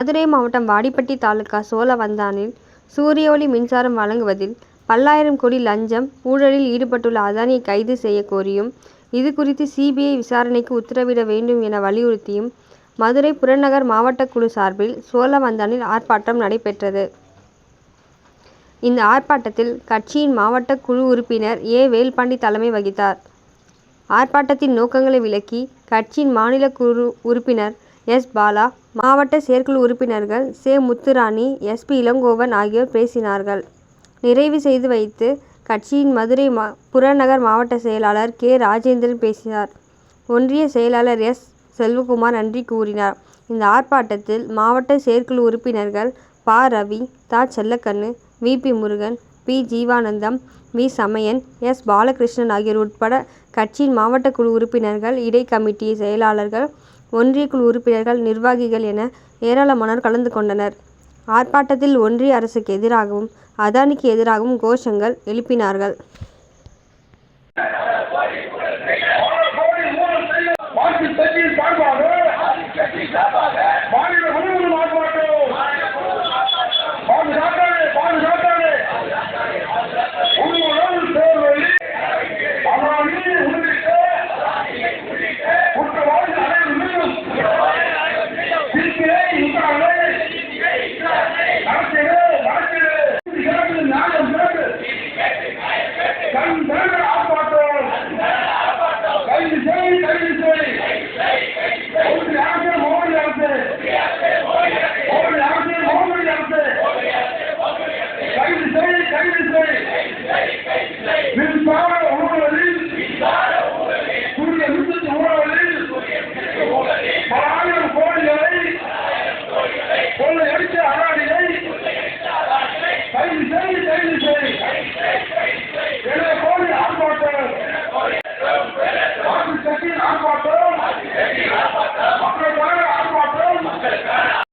மதுரை மாவட்டம் வாடிப்பட்டி தாலுகா சோழவந்தானில் சூரிய ஒளி மின்சாரம் வழங்குவதில் பல்லாயிரம் கோடி லஞ்சம் ஊழலில் ஈடுபட்டுள்ள அதானியை கைது செய்ய கோரியும், இது குறித்து சிபிஐ விசாரணைக்கு உத்தரவிட வேண்டும் என வலியுறுத்தியும் மதுரை புறநகர் மாவட்ட குழு சார்பில் சோழவந்தானில் ஆர்ப்பாட்டம் நடைபெற்றது. இந்த ஆர்ப்பாட்டத்தில் கட்சியின் மாவட்ட குழு உறுப்பினர் ஏ. வேல்பாண்டி தலைமை வகித்தார். ஆர்ப்பாட்டத்தின் நோக்கங்களை விளக்கி கட்சியின் மாநில குழு உறுப்பினர் எஸ். பாலா, மாவட்ட செயற்குழு உறுப்பினர்கள் செ. முத்துராணி, எஸ்பி இளங்கோவன் ஆகியோர் பேசினார்கள். நிறைவு செய்து வைத்து கட்சியின் மதுரை மா புறநகர் மாவட்ட செயலாளர் கே. ராஜேந்திரன் பேசினார். ஒன்றிய செயலாளர் எஸ். செல்வகுமார் நன்றி கூறினார். இந்த ஆர்ப்பாட்டத்தில் மாவட்ட செயற்குழு உறுப்பினர்கள் பா ரவி, தா Chellakannu, V. P. Murugan, P. Jeevanandham, V. Samayan, S. Balakrishnan ஆகியோர் உட்பட கட்சியின் மாவட்ட குழு உறுப்பினர்கள், இடை கமிட்டி செயலாளர்கள், ஒன்றியக்குழு உறுப்பினர்கள், நிர்வாகிகள் என ஏராளமானோர் கலந்து கொண்டனர். ஆர்ப்பாட்டத்தில் ஒன்றிய அரசுக்கு எதிராகவும், அதானிக்கு எதிராகவும் கோஷங்கள் எழுப்பினார்கள்.